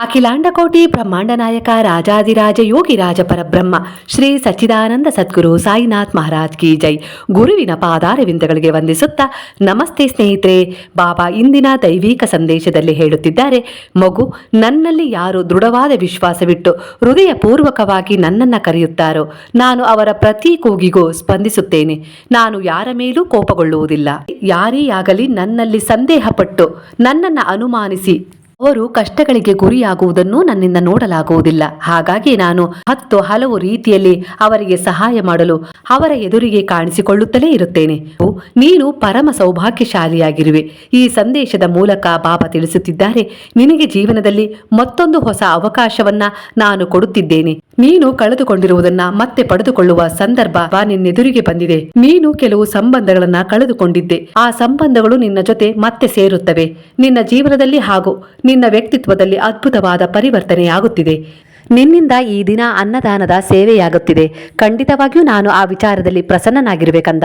ಅಖಿಲಾಂಡಕೋಟಿ ಬ್ರಹ್ಮಾಂಡ ನಾಯಕ ರಾಜಾದಿರಾಜ ಯೋಗಿ ರಾಜ ಪರಬ್ರಹ್ಮ ಶ್ರೀ ಸಚ್ಚಿದಾನಂದ ಸದ್ಗುರು ಸಾಯಿನಾಥ್ ಮಹಾರಾಜ್ ಕಿ ಜೈ. ಗುರುವಿನ ಪಾದಾರವಿಂದಗಳಿಗೆ ವಂದಿಸುತ್ತಾ, ನಮಸ್ತೆ ಸ್ನೇಹಿತರೆ. ಬಾಬಾ ಇಂದಿನ ದೈವಿಕ ಸಂದೇಶದಲ್ಲಿ ಹೇಳುತ್ತಿದ್ದಾರೆ, ಮಗು, ನನ್ನಲ್ಲಿ ಯಾರು ದೃಢವಾದ ವಿಶ್ವಾಸವಿಟ್ಟು ಹೃದಯಪೂರ್ವಕವಾಗಿ ನನ್ನನ್ನು ಕರೆಯುತ್ತಾರೋ, ನಾನು ಅವರ ಪ್ರತಿ ಕೂಗಿಗೂ ಸ್ಪಂದಿಸುತ್ತೇನೆ. ನಾನು ಯಾರ ಮೇಲೂ ಕೋಪಗೊಳ್ಳುವುದಿಲ್ಲ. ಯಾರೇ ಆಗಲಿ ನನ್ನಲ್ಲಿ ಸಂದೇಹಪಟ್ಟು ನನ್ನನ್ನು ಅನುಮಾನಿಸಿ ಅವರು ಕಷ್ಟಗಳಿಗೆ ಗುರಿಯಾಗುವುದನ್ನು ನನ್ನಿಂದ ನೋಡಲಾಗುವುದಿಲ್ಲ. ಹಾಗಾಗಿ ನಾನು ಹತ್ತು ಹಲವು ರೀತಿಯಲ್ಲಿ ಅವರಿಗೆ ಸಹಾಯ ಮಾಡಲು ಅವರ ಎದುರಿಗೆ ಕಾಣಿಸಿಕೊಳ್ಳುತ್ತಲೇ ಇರುತ್ತೇನೆ. ನೀನು ಪರಮ ಸೌಭಾಗ್ಯಶಾಲಿಯಾಗಿರುವೆ. ಈ ಸಂದೇಶದ ಮೂಲಕ ಬಾಬಾ ತಿಳಿಸುತ್ತಿದ್ದಾರೆ, ನಿನಗೆ ಜೀವನದಲ್ಲಿ ಮತ್ತೊಂದು ಹೊಸ ಅವಕಾಶವನ್ನ ನಾನು ಕೊಡುತ್ತಿದ್ದೇನೆ. ನೀನು ಕಳೆದುಕೊಂಡಿರುವುದನ್ನ ಮತ್ತೆ ಪಡೆದುಕೊಳ್ಳುವ ಸಂದರ್ಭ ನಿನ್ನೆದುರಿಗೆ ಬಂದಿದೆ. ನೀನು ಕೆಲವು ಸಂಬಂಧಗಳನ್ನ ಕಳೆದುಕೊಂಡಿದ್ದೆ. ಆ ಸಂಬಂಧಗಳು ನಿನ್ನ ಜೊತೆ ಮತ್ತೆ ಸೇರುತ್ತವೆ. ನಿನ್ನ ಜೀವನದಲ್ಲಿ ಹಾಗೂ ನಿನ್ನ ವ್ಯಕ್ತಿತ್ವದಲ್ಲಿ ಅದ್ಭುತವಾದ ಪರಿವರ್ತನೆಯಾಗುತ್ತಿದೆ. ನಿನ್ನಿಂದ ಈ ದಿನ ಅನ್ನದಾನದ ಸೇವೆಯಾಗುತ್ತಿದೆ. ಖಂಡಿತವಾಗಿಯೂ ನಾನು ಆ ವಿಚಾರದಲ್ಲಿ ಪ್ರಸನ್ನನಾಗಿರಬೇಕಂದ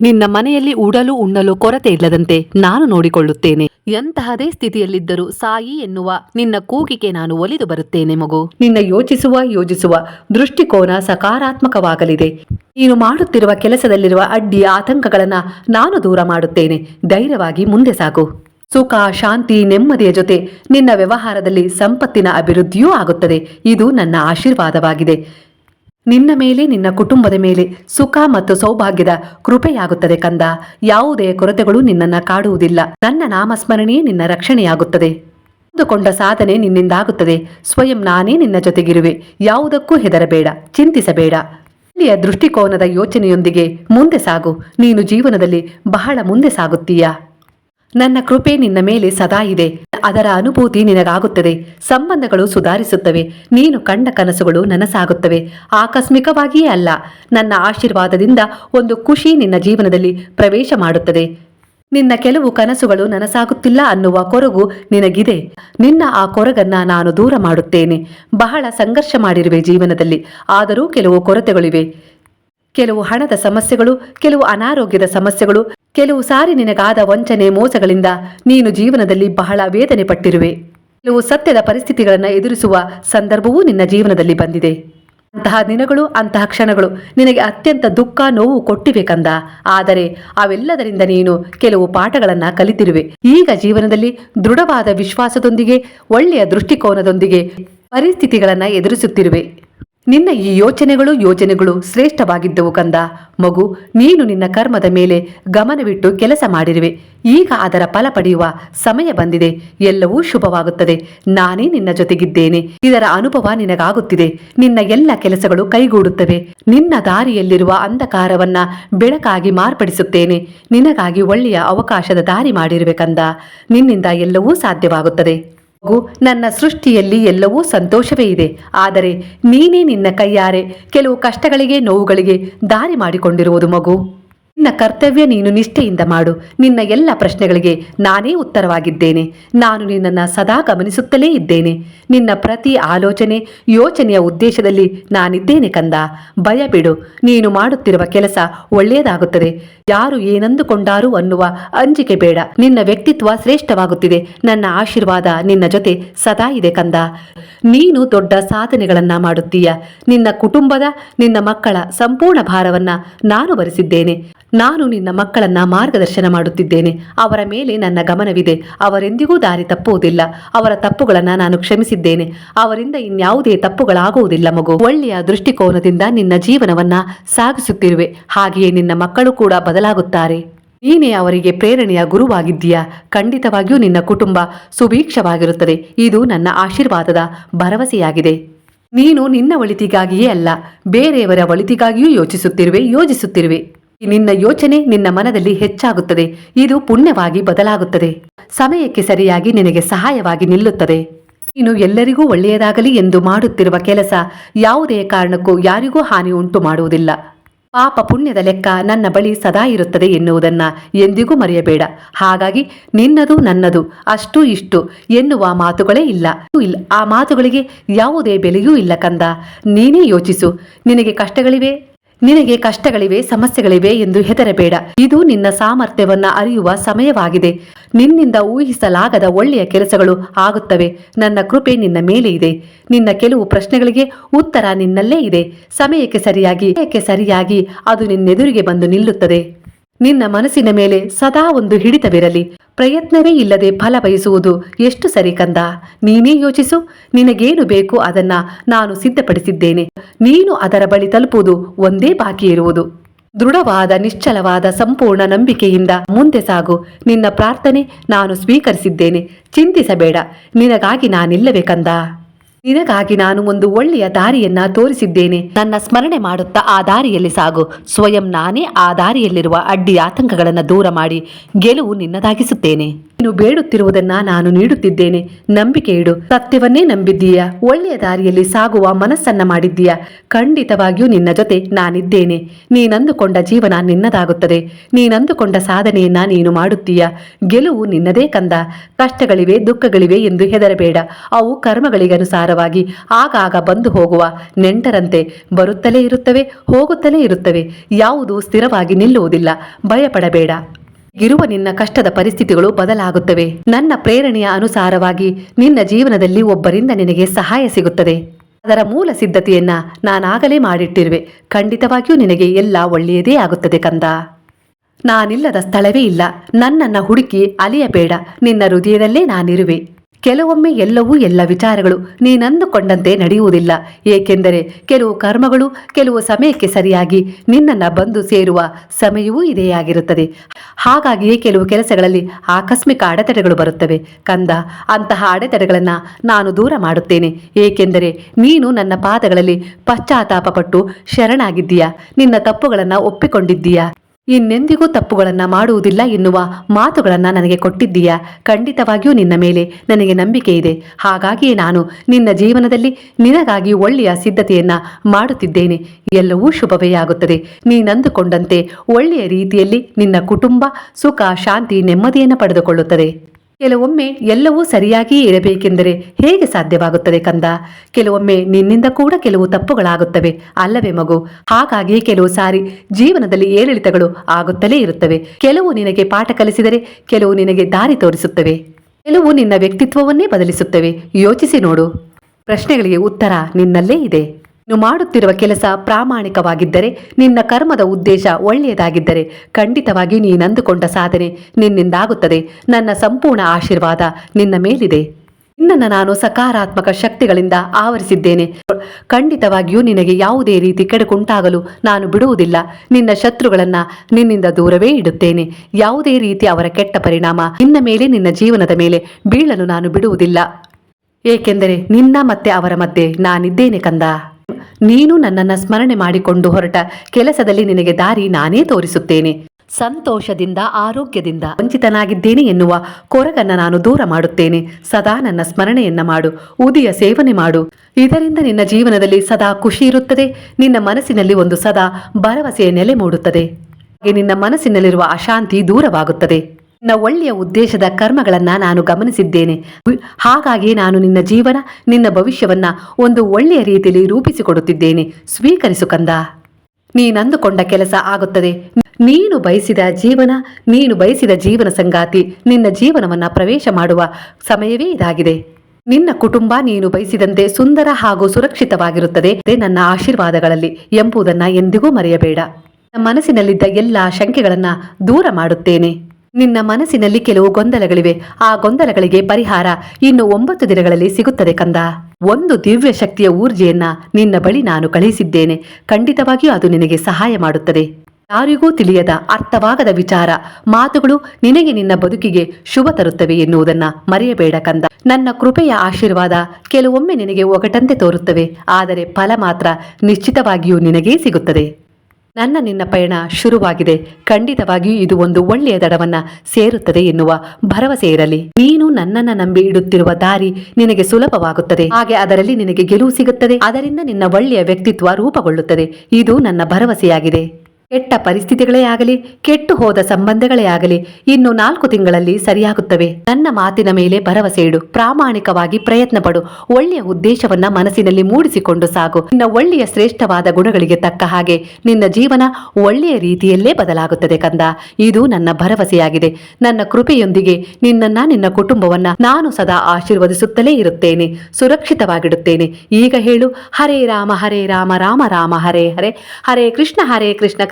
ನಿನ್ನ ಮನೆಯಲ್ಲಿ ಉಡಲು ಉಣ್ಣಲು ಕೊರತೆ ಇಲ್ಲದಂತೆ ನಾನು ನೋಡಿಕೊಳ್ಳುತ್ತೇನೆ. ಎಂತಹದೇ ಸ್ಥಿತಿಯಲ್ಲಿದ್ದರೂ ಸಾಯಿ ಎನ್ನುವ ನಿನ್ನ ಕೂಗಿಗೆ ನಾನು ಒಲಿದು ಬರುತ್ತೇನೆ ಮಗು. ನಿನ್ನ ಯೋಚಿಸುವ ಯೋಜಿಸುವ ದೃಷ್ಟಿಕೋನ ಸಕಾರಾತ್ಮಕವಾಗಲಿದೆ. ನೀನು ಮಾಡುತ್ತಿರುವ ಕೆಲಸದಲ್ಲಿರುವ ಅಡ್ಡಿ ಆತಂಕಗಳನ್ನ ನಾನು ದೂರ ಮಾಡುತ್ತೇನೆ. ಧೈರ್ಯವಾಗಿ ಮುಂದೆ ಸಾಗು. ಸುಖ, ಶಾಂತಿ, ನೆಮ್ಮದಿಯ ಜೊತೆ ನಿನ್ನ ವ್ಯವಹಾರದಲ್ಲಿ ಸಂಪತ್ತಿನ ಅಭಿವೃದ್ಧಿಯೂ ಆಗುತ್ತದೆ. ಇದು ನನ್ನ ಆಶೀರ್ವಾದವಾಗಿದೆ. ನಿನ್ನ ಮೇಲೆ, ನಿನ್ನ ಕುಟುಂಬದ ಮೇಲೆ ಸುಖ ಮತ್ತು ಸೌಭಾಗ್ಯದ ಕೃಪೆಯಾಗುತ್ತದೆ ಕಂದ. ಯಾವುದೇ ಕೊರತೆಗಳು ನಿನ್ನನ್ನು ಕಾಡುವುದಿಲ್ಲ. ನನ್ನ ನಾಮಸ್ಮರಣೆಯೇ ನಿನ್ನ ರಕ್ಷಣೆಯಾಗುತ್ತದೆ. ಅಂದುಕೊಂಡ ಸಾಧನೆ ನಿನ್ನಿಂದಾಗುತ್ತದೆ. ಸ್ವಯಂ ನಾನೇ ನಿನ್ನ ಜೊತೆಗಿರುವೆ. ಯಾವುದಕ್ಕೂ ಹೆದರಬೇಡ, ಚಿಂತಿಸಬೇಡ. ಇಲ್ಲಿಯ ದೃಷ್ಟಿಕೋನದ ಯೋಚನೆಯೊಂದಿಗೆ ಮುಂದೆ ಸಾಗು. ನೀನು ಜೀವನದಲ್ಲಿ ಬಹಳ ಮುಂದೆ ಸಾಗುತ್ತೀಯ? ನನ್ನ ಕೃಪೆ ನಿನ್ನ ಮೇಲೆ ಸದಾ ಇದೆ. ಅದರ ಅನುಭೂತಿ ನಿನಗಾಗುತ್ತದೆ. ಸಂಬಂಧಗಳು ಸುಧಾರಿಸುತ್ತವೆ. ನೀನು ಕಂಡ ಕನಸುಗಳು ನನಸಾಗುತ್ತವೆ. ಆಕಸ್ಮಿಕವಾಗಿಯೇ ಅಲ್ಲ, ನನ್ನ ಆಶೀರ್ವಾದದಿಂದ ಒಂದು ಖುಷಿ ನಿನ್ನ ಜೀವನದಲ್ಲಿ ಪ್ರವೇಶ ಮಾಡುತ್ತದೆ. ನಿನ್ನ ಕೆಲವು ಕನಸುಗಳು ನನಸಾಗುತ್ತಿಲ್ಲ ಅನ್ನುವ ಕೊರಗು ನಿನಗಿದೆ. ನಿನ್ನ ಆ ಕೊರಗನ್ನ ನಾನು ದೂರ ಮಾಡುತ್ತೇನೆ. ಬಹಳ ಸಂಘರ್ಷ ಮಾಡಿರುವೆ ಜೀವನದಲ್ಲಿ. ಆದರೂ ಕೆಲವು ಕೊರತೆಗಳಿವೆ. ಕೆಲವು ಹಣದ ಸಮಸ್ಯೆಗಳು, ಕೆಲವು ಅನಾರೋಗ್ಯದ ಸಮಸ್ಯೆಗಳು, ಕೆಲವು ಸಾರಿ ನಿನಗಾದ ವಂಚನೆ ಮೋಸಗಳಿಂದ ನೀನು ಜೀವನದಲ್ಲಿ ಬಹಳ ವೇದನೆ ಪಟ್ಟಿರುವೆ ಕೆಲವು ಸತ್ಯದ ಪರಿಸ್ಥಿತಿಗಳನ್ನು ಎದುರಿಸುವ ಸಂದರ್ಭವೂ ನಿನ್ನ ಜೀವನದಲ್ಲಿ ಬಂದಿದೆ. ಅಂತಹ ದಿನಗಳು, ಅಂತಹ ಕ್ಷಣಗಳು ನಿನಗೆ ಅತ್ಯಂತ ದುಃಖ, ನೋವು ಕೊಟ್ಟಿವೆ ಕಂದ. ಆದರೆ ಅವೆಲ್ಲದರಿಂದ ನೀನು ಕೆಲವು ಪಾಠಗಳನ್ನು ಕಲಿತಿರುವೆ. ಈಗ ಜೀವನದಲ್ಲಿ ದೃಢವಾದ ವಿಶ್ವಾಸದೊಂದಿಗೆ, ಒಳ್ಳೆಯ ದೃಷ್ಟಿಕೋನದೊಂದಿಗೆ ಪರಿಸ್ಥಿತಿಗಳನ್ನು ಎದುರಿಸುತ್ತಿರುವೆ. ನಿನ್ನ ಈ ಯೋಚನೆಗಳು ಯೋಜನೆಗಳು ಶ್ರೇಷ್ಠವಾಗಿದ್ದವು ಕಂದ. ಮಗು, ನೀನು ನಿನ್ನ ಕರ್ಮದ ಮೇಲೆ ಗಮನವಿಟ್ಟು ಕೆಲಸ ಮಾಡಿರುವೆ. ಈಗ ಅದರ ಫಲ ಪಡೆಯುವ ಸಮಯ ಬಂದಿದೆ. ಎಲ್ಲವೂ ಶುಭವಾಗುತ್ತದೆ. ನಾನೇ ನಿನ್ನ ಜೊತೆಗಿದ್ದೇನೆ. ಇದರ ಅನುಭವ ನಿನಗಾಗುತ್ತಿದೆ. ನಿನ್ನ ಎಲ್ಲ ಕೆಲಸಗಳು ಕೈಗೂಡುತ್ತವೆ. ನಿನ್ನ ದಾರಿಯಲ್ಲಿರುವ ಅಂಧಕಾರವನ್ನ ಬೆಳಕಾಗಿ ಮಾರ್ಪಡಿಸುತ್ತೇನೆ. ನಿನಗಾಗಿ ಒಳ್ಳೆಯ ಅವಕಾಶದ ದಾರಿ ಮಾಡಿರುವೆ ಕಂದ. ನಿನ್ನಿಂದ ಎಲ್ಲವೂ ಸಾಧ್ಯವಾಗುತ್ತದೆ. ಮಗು ನನ್ನ ಸೃಷ್ಟಿಯಲ್ಲಿ ಎಲ್ಲವೂ ಸಂತೋಷವೇ ಇದೆ. ಆದರೆ ನೀನೇ ನಿನ್ನ ಕೈಯಾರೆ. ಕೆಲವು ಕಷ್ಟಗಳಿಗೆ, ನೋವುಗಳಿಗೆ ದಾರಿ ಮಾಡಿಕೊಂಡಿರುವುದು ಮಗು. ನಿನ್ನ ಕರ್ತವ್ಯ ನೀನು ನಿಷ್ಠೆಯಿಂದ ಮಾಡು. ನಿನ್ನ ಎಲ್ಲ ಪ್ರಶ್ನೆಗಳಿಗೆ ನಾನೇ ಉತ್ತರವಾಗಿದ್ದೇನೆ. ನಾನು ನಿನ್ನನ್ನು ಸದಾ ಗಮನಿಸುತ್ತಲೇ ಇದ್ದೇನೆ. ನಿನ್ನ ಪ್ರತಿ ಆಲೋಚನೆ, ಯೋಚನೆಯ ಉದ್ದೇಶದಲ್ಲಿ ನಾನಿದ್ದೇನೆ ಕಂದ. ಭಯ ಬಿಡು ನೀನು ಮಾಡುತ್ತಿರುವ ಕೆಲಸ ಒಳ್ಳೆಯದಾಗುತ್ತದೆ. ಯಾರು ಏನಂದುಕೊಂಡಾರು ಅನ್ನುವ ಅಂಜಿಕೆ ಬೇಡ. ನಿನ್ನ ವ್ಯಕ್ತಿತ್ವ ಶ್ರೇಷ್ಠವಾಗುತ್ತಿದೆ. ನನ್ನ ಆಶೀರ್ವಾದ ನಿನ್ನ ಜೊತೆ ಸದಾ ಇದೆ ಕಂದ. ನೀನು ದೊಡ್ಡ ಸಾಧನೆಗಳನ್ನ ಮಾಡುತ್ತೀಯ. ನಿನ್ನ ಕುಟುಂಬದ, ನಿನ್ನ ಮಕ್ಕಳ ಸಂಪೂರ್ಣ ಭಾರವನ್ನ ನಾನು ಭರಿಸಿದ್ದೇನೆ ನಾನು ನಿನ್ನ ಮಕ್ಕಳನ್ನ ಮಾರ್ಗದರ್ಶನ ಮಾಡುತ್ತಿದ್ದೇನೆ. ಅವರ ಮೇಲೆ ನನ್ನ ಗಮನವಿದೆ. ಅವರೆಂದಿಗೂ ದಾರಿ ತಪ್ಪುವುದಿಲ್ಲ. ಅವರ ತಪ್ಪುಗಳನ್ನ ನಾನು ಕ್ಷಮಿಸಿದ್ದೇನೆ. ಅವರಿಂದ ಇನ್ಯಾವುದೇ ತಪ್ಪುಗಳಾಗುವುದಿಲ್ಲ ಮಗು. ಒಳ್ಳೆಯ ದೃಷ್ಟಿಕೋನದಿಂದ ನಿನ್ನ ಜೀವನವನ್ನ ಸಾಗಿಸುತ್ತಿರುವೆ. ಹಾಗೆಯೇ ನಿನ್ನ ಮಕ್ಕಳು ಕೂಡ ಬದಲಾಗುತ್ತಾರೆ. ನೀನೇ ಅವರಿಗೆ ಪ್ರೇರಣೆಯ ಗುರುವಾಗಿದ್ದೀಯಾ? ಖಂಡಿತವಾಗಿಯೂ ನಿನ್ನ ಕುಟುಂಬ ಸುಭೀಕ್ಷವಾಗಿರುತ್ತದೆ. ಇದು ನನ್ನ ಆಶೀರ್ವಾದದ ಭರವಸೆಯಾಗಿದೆ. ನೀನು ನಿನ್ನ ಒಳಿತಿಗಾಗಿಯೇ ಅಲ್ಲ, ಬೇರೆಯವರ ಒಳಿತಿಗಾಗಿಯೂ ಯೋಚಿಸುತ್ತಿರುವೆ, ಯೋಜಿಸುತ್ತಿರುವೆ. ನಿನ್ನ ಯೋಚನೆ ನಿನ್ನ ಮನದಲ್ಲಿ ಹೆಚ್ಚಾಗುತ್ತದೆ. ಇದು ಪುಣ್ಯವಾಗಿ ಬದಲಾಗುತ್ತದೆ. ಸಮಯಕ್ಕೆ ಸರಿಯಾಗಿ ನಿನಗೆ ಸಹಾಯವಾಗಿ ನಿಲ್ಲುತ್ತದೆ. ನೀನು ಎಲ್ಲರಿಗೂ ಒಳ್ಳೆಯದಾಗಲಿ ಎಂದು ಮಾಡುತ್ತಿರುವ ಕೆಲಸ ಯಾವುದೇ ಕಾರಣಕ್ಕೂ ಯಾರಿಗೂ ಹಾನಿ ಉಂಟು ಮಾಡುವುದಿಲ್ಲ. ಪಾಪ ಪುಣ್ಯದ ಲೆಕ್ಕ ನನ್ನ ಬಳಿ ಸದಾ ಇರುತ್ತದೆ ಎನ್ನುವುದನ್ನ ಎಂದಿಗೂ ಮರೆಯಬೇಡ. ಹಾಗಾಗಿ ನಿನ್ನದು ನನ್ನದು, ಅಷ್ಟು ಇಷ್ಟು ಎನ್ನುವ ಮಾತುಗಳೇ ಇಲ್ಲ. ಆ ಮಾತುಗಳಿಗೆ ಯಾವುದೇ ಬೆಲೆಯೂ ಇಲ್ಲ ಕಂದ. ನೀನೇ ಯೋಚಿಸು. ನಿನಗೆ ಕಷ್ಟಗಳಿವೆ? ನಿನಗೆ ಕಷ್ಟಗಳಿವೆ, ಸಮಸ್ಯೆಗಳಿವೆ ಎಂದು ಹೆದರಬೇಡ. ಇದು ನಿನ್ನ ಸಾಮರ್ಥ್ಯವನ್ನ ಅರಿಯುವ ಸಮಯವಾಗಿದೆ. ನಿನ್ನಿಂದ ಊಹಿಸಲಾಗದ ಒಳ್ಳೆಯ ಕೆಲಸಗಳು ಆಗುತ್ತವೆ. ನನ್ನ ಕೃಪೆ ನಿನ್ನ ಮೇಲೆ ಇದೆ. ನಿನ್ನ ಕೆಲವು ಪ್ರಶ್ನೆಗಳಿಗೆ ಉತ್ತರ ನಿನ್ನಲ್ಲೇ ಇದೆ. ಸಮಯಕ್ಕೆ ಸರಿಯಾಗಿ ಸಮಯಕ್ಕೆ ಸರಿಯಾಗಿ ಅದು ನಿನ್ನೆದುರಿಗೆ ಬಂದು ನಿಲ್ಲುತ್ತದೆ. ನಿನ್ನ ಮನಸ್ಸಿನ ಮೇಲೆ ಸದಾ ಒಂದು ಹಿಡಿತವಿರಲಿ. ಪ್ರಯತ್ನವೇ ಇಲ್ಲದೆ ಫಲ ಬಯಸುವುದು ಎಷ್ಟು ಸರಿ ಕಂದ? ನೀನೇ ಯೋಚಿಸು, ನಿನಗೇನು ಬೇಕು ಅದನ್ನ ನಾನು ಸಿದ್ಧಪಡಿಸಿದ್ದೇನೆ. ನೀನು ಅದರ ಬಳಿ ತಲುಪುವುದು ಒಂದೇ ಬಾಕಿ ಇರುವುದು. ದೃಢವಾದ, ನಿಶ್ಚಲವಾದ, ಸಂಪೂರ್ಣ ನಂಬಿಕೆಯಿಂದ ಮುಂದೆ ಸಾಗು. ನಿನ್ನ ಪ್ರಾರ್ಥನೆ ನಾನು ಸ್ವೀಕರಿಸಿದ್ದೇನೆ. ಚಿಂತಿಸಬೇಡ, ನಿನಗಾಗಿ ನಾನಿಲ್ಲವೇ ಕಂದ? ನಿನಗಾಗಿ ನಾನು ಒಂದು ಒಳ್ಳೆಯ ದಾರಿಯನ್ನ ತೋರಿಸಿದ್ದೇನೆ. ನನ್ನ ಸ್ಮರಣೆ ಮಾಡುತ್ತಾ ಆ ದಾರಿಯಲ್ಲಿ ಸಾಗು. ಸ್ವಯಂ ನಾನೇ ಆ ದಾರಿಯಲ್ಲಿರುವ ಅಡ್ಡಿ ಆತಂಕಗಳನ್ನು ದೂರ ಮಾಡಿ ಗೆಲುವು ನಿನ್ನದಾಗಿಸುತ್ತೇನೆ. ನೀನು ಬೇಡುತ್ತಿರುವುದನ್ನ ನಾನು ನೀಡುತ್ತಿದ್ದೇನೆ. ನಂಬಿಕೆ ಇಡು. ಸತ್ಯವನ್ನೇ ನಂಬಿದ್ದೀಯ. ಒಳ್ಳೆಯ ದಾರಿಯಲ್ಲಿ ಸಾಗುವ ಮನಸ್ಸನ್ನ ಮಾಡಿದ್ದೀಯ. ಖಂಡಿತವಾಗಿಯೂ ನಿನ್ನ ಜೊತೆ ನಾನಿದ್ದೇನೆ. ನೀನಂದುಕೊಂಡ ಜೀವನ ನಿನ್ನದಾಗುತ್ತದೆ. ನೀನಂದುಕೊಂಡ ಸಾಧನೆಯನ್ನ ನೀನು ಮಾಡುತ್ತೀಯ. ಗೆಲುವು ನಿನ್ನದೇ ಕಂದ. ಕಷ್ಟಗಳಿವೆ, ದುಃಖಗಳಿವೆ ಎಂದು ಹೆದರಬೇಡ. ಅವು ಕರ್ಮಗಳಿಗನುಸಾರವಾಗಿ ಆಗಾಗ ಬಂದು ಹೋಗುವ ನೆಂಟರಂತೆ ಬರುತ್ತಲೇ ಇರುತ್ತವೆ, ಹೋಗುತ್ತಲೇ ಇರುತ್ತವೆ. ಯಾವುದೂ ಸ್ಥಿರವಾಗಿ ನಿಲ್ಲುವುದಿಲ್ಲ. ಭಯಪಡಬೇಡ. ಇರುವ ನಿನ್ನ ಕಷ್ಟದ ಪರಿಸ್ಥಿತಿಗಳು ಬದಲಾಗುತ್ತವೆ. ನನ್ನ ಪ್ರೇರಣೆಯ ಅನುಸಾರವಾಗಿ ನಿನ್ನ ಜೀವನದಲ್ಲಿ ಒಬ್ಬರಿಂದ ನಿನಗೆ ಸಹಾಯ ಸಿಗುತ್ತದೆ. ಅದರ ಮೂಲ ಸಿದ್ಧತೆಯನ್ನ ನಾನಾಗಲೇ ಮಾಡಿಟ್ಟಿರುವೆ. ಖಂಡಿತವಾಗಿಯೂ ನಿನಗೆ ಎಲ್ಲ ಒಳ್ಳೆಯದೇ ಆಗುತ್ತದೆ ಕಂದ. ನಾನಿಲ್ಲದ ಸ್ಥಳವೇ ಇಲ್ಲ. ನನ್ನನ್ನ ಹುಡುಕಿ ಅಲಿಯಬೇಡ. ನಿನ್ನ ಹೃದಯದಲ್ಲೇ ನಾನಿರುವೆ. ಕೆಲವೊಮ್ಮೆ ಎಲ್ಲವೂ ಎಲ್ಲ ವಿಚಾರಗಳು ನೀನಂದುಕೊಂಡಂತೆ ನಡೆಯುವುದಿಲ್ಲ. ಏಕೆಂದರೆ ಕೆಲವು ಕರ್ಮಗಳು ಕೆಲವು ಸಮಯಕ್ಕೆ ಸರಿಯಾಗಿ ನಿನ್ನನ್ನು ಬಂದು ಸೇರುವ ಸಮಯವೂ ಇದೇ ಆಗಿರುತ್ತದೆ ಹಾಗಾಗಿಯೇ ಕೆಲವು ಕೆಲಸಗಳಲ್ಲಿ ಆಕಸ್ಮಿಕ ಅಡೆತಡೆಗಳು ಬರುತ್ತವೆ. ಕಂದ, ಅಂತಹ ಅಡೆತಡೆಗಳನ್ನು ನಾನು ದೂರ ಮಾಡುತ್ತೇನೆ. ಏಕೆಂದರೆ ನೀನು ನನ್ನ ಪಾದಗಳಲ್ಲಿ ಪಶ್ಚಾತ್ತಾಪಪಟ್ಟು ಶರಣಾಗಿದ್ದೀಯಾ? ನಿನ್ನ ತಪ್ಪುಗಳನ್ನು ಒಪ್ಪಿಕೊಂಡಿದ್ದೀಯಾ? ಇನ್ನೆಂದಿಗೂ ತಪ್ಪುಗಳನ್ನ ಮಾಡುವುದಿಲ್ಲ ಎನ್ನುವ ಮಾತುಗಳನ್ನ ನನಗೆ ಕೊಟ್ಟಿದ್ದೀಯಾ. ಖಂಡಿತವಾಗಿಯೂ ನಿನ್ನ ಮೇಲೆ ನನಗೆ ನಂಬಿಕೆ ಇದೆ. ಹಾಗಾಗಿಯೇ ನಾನು ನಿನ್ನ ಜೀವನದಲ್ಲಿ ನಿನಗಾಗಿ ಒಳ್ಳೆಯ ಸಿದ್ಧತೆಯನ್ನ ಮಾಡುತ್ತಿದ್ದೇನೆ. ಎಲ್ಲವೂ ಶುಭವೇ ಆಗುತ್ತದೆ. ನೀನಂದುಕೊಂಡಂತೆ ಒಳ್ಳೆಯ ರೀತಿಯಲ್ಲಿ ನಿನ್ನ ಕುಟುಂಬ ಸುಖ, ಶಾಂತಿ, ನೆಮ್ಮದಿಯನ್ನು ಪಡೆದುಕೊಳ್ಳುತ್ತದೆ. ಕೆಲವೊಮ್ಮೆ ಎಲ್ಲವೂ ಸರಿಯಾಗಿಯೇ ಇರಬೇಕೆಂದರೆ ಹೇಗೆ ಸಾಧ್ಯವಾಗುತ್ತದೆ ಕಂದ? ಕೆಲವೊಮ್ಮೆ ನಿನ್ನಿಂದ ಕೂಡ ಕೆಲವು ತಪ್ಪುಗಳಾಗುತ್ತವೆ. ಅಲ್ಲವೇ ಮಗು? ಹಾಗಾಗಿ ಕೆಲವು ಸಾರಿ ಜೀವನದಲ್ಲಿ ಏರಿಳಿತಗಳು ಆಗುತ್ತಲೇ ಇರುತ್ತವೆ. ಕೆಲವು ನಿನಗೆ ಪಾಠ ಕಲಿಸಿದರೆ ಕೆಲವು ನಿನಗೆ ದಾರಿ ತೋರಿಸುತ್ತವೆ. ಕೆಲವು ನಿನ್ನ ವ್ಯಕ್ತಿತ್ವವನ್ನೇ ಬದಲಿಸುತ್ತವೆ. ಯೋಚಿಸಿ ನೋಡು. ಪ್ರಶ್ನೆಗಳಿಗೆ ಉತ್ತರ ನಿನ್ನಲ್ಲೇ ಇದೆ. ನೀನು ಮಾಡುತ್ತಿರುವ ಕೆಲಸ ಪ್ರಾಮಾಣಿಕವಾಗಿದ್ದರೆ, ನಿನ್ನ ಕರ್ಮದ ಉದ್ದೇಶ ಒಳ್ಳೆಯದಾಗಿದ್ದರೆ, ಖಂಡಿತವಾಗಿ ನೀನಂದುಕೊಂಡ ಸಾಧನೆ ನಿನ್ನಿಂದಾಗುತ್ತದೆ. ನನ್ನ ಸಂಪೂರ್ಣ ಆಶೀರ್ವಾದ ನಿನ್ನ ಮೇಲಿದೆ. ನಿನ್ನನ್ನು ನಾನು ಸಕಾರಾತ್ಮಕ ಶಕ್ತಿಗಳಿಂದ ಆವರಿಸಿದ್ದೇನೆ. ಖಂಡಿತವಾಗಿಯೂ ನಿನಗೆ ಯಾವುದೇ ರೀತಿ ಕೆಡಕುಂಟಾಗಲು ನಾನು ಬಿಡುವುದಿಲ್ಲ. ನಿನ್ನ ಶತ್ರುಗಳನ್ನು ನಿನ್ನಿಂದ ದೂರವೇ ಇಡುತ್ತೇನೆ. ಯಾವುದೇ ರೀತಿ ಅವರ ಕೆಟ್ಟ ಪರಿಣಾಮ ನಿನ್ನ ಮೇಲೆ, ನಿನ್ನ ಜೀವನದ ಮೇಲೆ ಬೀಳಲು ನಾನು ಬಿಡುವುದಿಲ್ಲ. ಏಕೆಂದರೆ ನಿನ್ನ ಮತ್ತೆ ಅವರ ಮಧ್ಯೆ ನಾನಿದ್ದೇನೆ ಕಂದ. ನೀನು ನನ್ನನ್ನು ಸ್ಮರಣೆ ಮಾಡಿಕೊಂಡು ಹೊರಟ ಕೆಲಸದಲ್ಲಿ ನಿನಗೆ ದಾರಿ ನಾನೇ ತೋರಿಸುತ್ತೇನೆ. ಸಂತೋಷದಿಂದ, ಆರೋಗ್ಯದಿಂದ ವಂಚಿತನಾಗಿದ್ದೇನೆ ಎನ್ನುವ ಕೊರಗನ್ನ ನಾನು ದೂರ ಮಾಡುತ್ತೇನೆ. ಸದಾ ನನ್ನ ಸ್ಮರಣೆಯನ್ನ ಮಾಡು, ಉದಿಯ ಸೇವನೆ ಮಾಡು. ಇದರಿಂದ ನಿನ್ನ ಜೀವನದಲ್ಲಿ ಸದಾ ಖುಷಿ ಇರುತ್ತದೆ, ನಿನ್ನ ಮನಸ್ಸಿನಲ್ಲಿ ಒಂದು ಸದಾ ಭರವಸೆಯ ನೆಲೆ ಮೂಡುತ್ತದೆ ನಿನ್ನ ಮನಸ್ಸಿನಲ್ಲಿರುವ ಅಶಾಂತಿ ದೂರವಾಗುತ್ತದೆ. ನಿನ್ನ ಒಳ್ಳೆಯ ಉದ್ದೇಶದ ಕರ್ಮಗಳನ್ನ ನಾನು ಗಮನಿಸಿದ್ದೇನೆ. ಹಾಗಾಗಿ ನಾನು ನಿನ್ನ ಜೀವನ, ನಿನ್ನ ಭವಿಷ್ಯವನ್ನ ಒಂದು ಒಳ್ಳೆಯ ರೀತಿಯಲ್ಲಿ ರೂಪಿಸಿಕೊಡುತ್ತಿದ್ದೇನೆ. ಸ್ವೀಕರಿಸು ಕಂದ. ನೀನಂದುಕೊಂಡ ಕೆಲಸ ಆಗುತ್ತದೆ. ನೀನು ಬಯಸಿದ ಜೀವನ, ನೀನು ಬಯಸಿದ ಜೀವನ ಸಂಗಾತಿ ನಿನ್ನ ಜೀವನವನ್ನ ಪ್ರವೇಶ ಮಾಡುವ ಸಮಯವೇ ಇದಾಗಿದೆ. ನಿನ್ನ ಕುಟುಂಬ ನೀನು ಬಯಸಿದಂತೆ ಸುಂದರ ಹಾಗೂ ಸುರಕ್ಷಿತವಾಗಿರುತ್ತದೆ. ನನ್ನ ಆಶೀರ್ವಾದಗಳಲ್ಲಿ ಎಂಬುದನ್ನ ಎಂದಿಗೂ ಮರೆಯಬೇಡ. ಮನಸ್ಸಿನಲ್ಲಿದ್ದ ಎಲ್ಲ ಶಂಕೆಗಳನ್ನ ದೂರ ಮಾಡುತ್ತೇನೆ. ನಿನ್ನ ಮನಸ್ಸಿನಲ್ಲಿ ಕೆಲವು ಗೊಂದಲಗಳಿವೆ. ಆ ಗೊಂದಲಗಳಿಗೆ ಪರಿಹಾರ ಇನ್ನು ಒಂಬತ್ತು ದಿನಗಳಲ್ಲಿ ಸಿಗುತ್ತದೆ ಕಂದ. ಒಂದು ದಿವ್ಯ ಶಕ್ತಿಯ ಊರ್ಜೆಯನ್ನ ನಿನ್ನ ಬಳಿ ನಾನು ಕಳುಹಿಸಿದ್ದೇನೆ. ಖಂಡಿತವಾಗಿಯೂ ಅದು ನಿನಗೆ ಸಹಾಯ ಮಾಡುತ್ತದೆ. ಯಾರಿಗೂ ತಿಳಿಯದ ಅರ್ಥವಾಗದ ವಿಚಾರ. ಮಾತುಗಳು ನಿನಗೆ ನಿನ್ನ ಬದುಕಿಗೆ ಶುಭ ತರುತ್ತವೆ ಎನ್ನುವುದನ್ನ ಮರೆಯಬೇಡ ಕಂದ. ನನ್ನ ಕೃಪೆಯ ಆಶೀರ್ವಾದ ಕೆಲವೊಮ್ಮೆ ನಿನಗೆ ಒಗಟಂತೆ ತೋರುತ್ತವೆ. ಆದರೆ ಫಲ ಮಾತ್ರ ನಿಶ್ಚಿತವಾಗಿಯೂ ನಿನಗೇ ಸಿಗುತ್ತದೆ. ನನ್ನ ನಿನ್ನ ಪಯಣ ಶುರುವಾಗಿದೆ. ಖಂಡಿತವಾಗಿಯೂ ಇದು ಒಂದು ಒಳ್ಳೆಯ ದಡವನ್ನ ಸೇರುತ್ತದೆ ಎನ್ನುವ ಭರವಸೆ ಇರಲಿ. ನೀನು ನನ್ನನ್ನ ನಂಬಿ ಇಡುತ್ತಿರುವ ದಾರಿ ನಿನಗೆ ಸುಲಭವಾಗುತ್ತದೆ. ಹಾಗೆ ಅದರಲ್ಲಿ ನಿನಗೆ ಗೆಲುವು ಸಿಗುತ್ತದೆ. ಅದರಿಂದ ನಿನ್ನ ಒಳ್ಳೆಯ ವ್ಯಕ್ತಿತ್ವ ರೂಪುಗೊಳ್ಳುತ್ತದೆ. ಇದು ನನ್ನ ಭರವಸೆಯಾಗಿದೆ. ಕೆಟ್ಟ ಪರಿಸ್ಥಿತಿಗಳೇ ಆಗಲಿ, ಕೆಟ್ಟು ಹೋದ ಸಂಬಂಧಗಳೇ ಆಗಲಿ, ಇನ್ನು ನಾಲ್ಕು ತಿಂಗಳಲ್ಲಿ ಸರಿಯಾಗುತ್ತವೆ. ನನ್ನ ಮಾತಿನ ಮೇಲೆ ಭರವಸೆ ಇಡು, ಪ್ರಾಮಾಣಿಕವಾಗಿ ಪ್ರಯತ್ನ ಪಡು, ಒಳ್ಳೆಯ ಉದ್ದೇಶವನ್ನ ಮನಸ್ಸಿನಲ್ಲಿ ಮೂಡಿಸಿಕೊಂಡು ಸಾಗು. ನಿನ್ನ ಒಳ್ಳೆಯ ಶ್ರೇಷ್ಠವಾದ ಗುಣಗಳಿಗೆ ತಕ್ಕ ಹಾಗೆ ನಿನ್ನ ಜೀವನ ಒಳ್ಳೆಯ ರೀತಿಯಲ್ಲೇ ಬದಲಾಗುತ್ತದೆ ಕಂದ. ಇದು ನನ್ನ ಭರವಸೆಯಾಗಿದೆ. ನನ್ನ ಕೃಪೆಯೊಂದಿಗೆ ನಿನ್ನನ್ನ ನಿನ್ನ ಕುಟುಂಬವನ್ನ ನಾನು ಸದಾ ಆಶೀರ್ವದಿಸುತ್ತಲೇ ಇರುತ್ತೇನೆ, ಸುರಕ್ಷಿತವಾಗಿಡುತ್ತೇನೆ. ಈಗ ಹೇಳು, ಹರೇ ರಾಮ ಹರೇ ರಾಮ ರಾಮ ರಾಮ, ಹರೇ ಹರೇ. ಹರೇ ಕೃಷ್ಣ ಹರೇ ಕೃಷ್ಣ